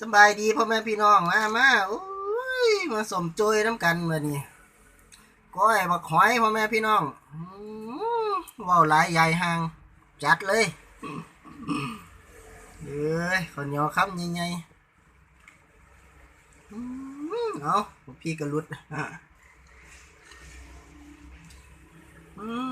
สบายดีพ่อแม่พี่น้องมามาโอ้ยมาสมโจยน้ำกันมานี่ก้อยบักหอยพ่อแม่พี่น้องอื้อเว้าวหลายใหญ่ห่าง จัดเลยเอ้ยข้าวเหนียวคำใหญ่ๆอื้อเอาพี่กระลุดอะอื้อ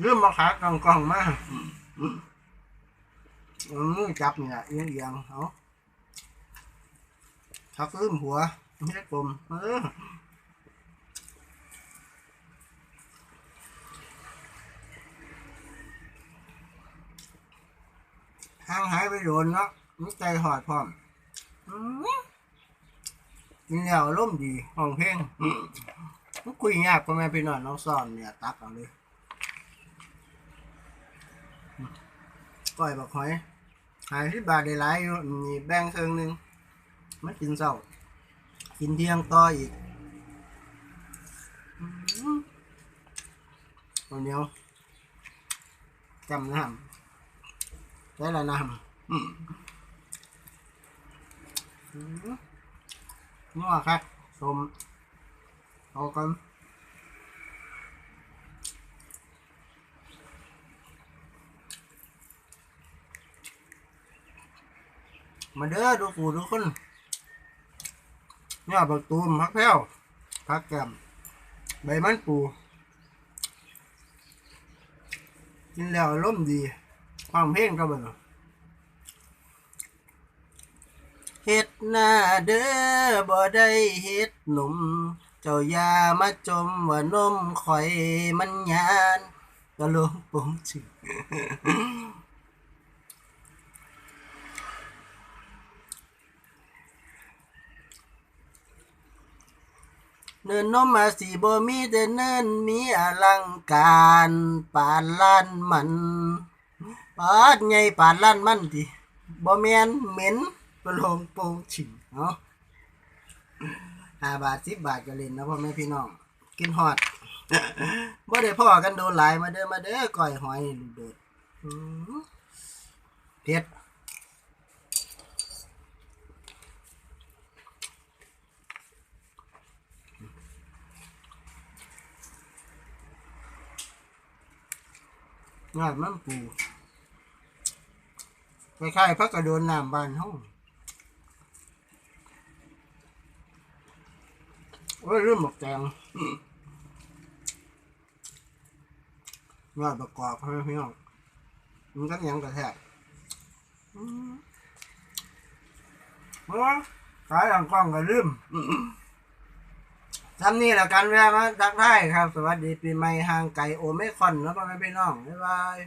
เริ่มมาขากล่องกล่องมาอืมจับเนี่ยเอียงเอียงๆเอาทักลืมหัวไม่ได้กลมเออหางหายไปโดนเนาะนี่ใจหอดพร้อมอืมกินแล้วร่มดีห้องเพลงคุยยากกว่าแม่พี่น้องน้องซ่อนเนี่ย ตักเอาเลย ก้อยบักหอยหายที่บาทได้หลายอยู่มีแบ่งเครื่องหนึ่งมันกินเศร้ากินเที่ยงต่ออีกอื้อหือตัวเหนียวจำน้ำได้ละน้ำอื้อหือนัวครับสมเอากัน มาเด้อดูกูทุกคนเนี่ยบักตูมพักแพ้วพักแกมใบมันปูกินแล้วอารมดี ความเพลงก็เบิ่งเฮ็ดหน้าเด้อบ่ได้เฮ็ดหนุ่ม เจ้ายามาจมว่านมข่อยมันยานก็ลงปงชื่อ เนินนมมาสีบ่มีแต่เนินมีอลังการปานล้านมันปาดใหญ่ปานล้านมันติบ่แมนเหม็นปลงโปงฉิงเนาะห้าบาทสิบบาทก็เล่นนะพ่อแม่พี่น้อง กินฮอดบ่ได้พ่อกันโดนหลายมาเด้อมาเด้อก้อยหอยลูกโดดเผ็ดานมันปูคล้ายๆพักกระโดนน้ำบานห้องโอ้ยเรื่องหมกแตงงานประกอบให้พี่น้องมันก็ยังกระแทกอืมโอ้ยขายหลังกล้องก็ลืม ทำนี่แหละกันแวะมาทักทายครับ สวัสดีปีใหม่ห่างไก่โอเมคอนแล้วก็ไม่ไปน้อง บ๊ายบาย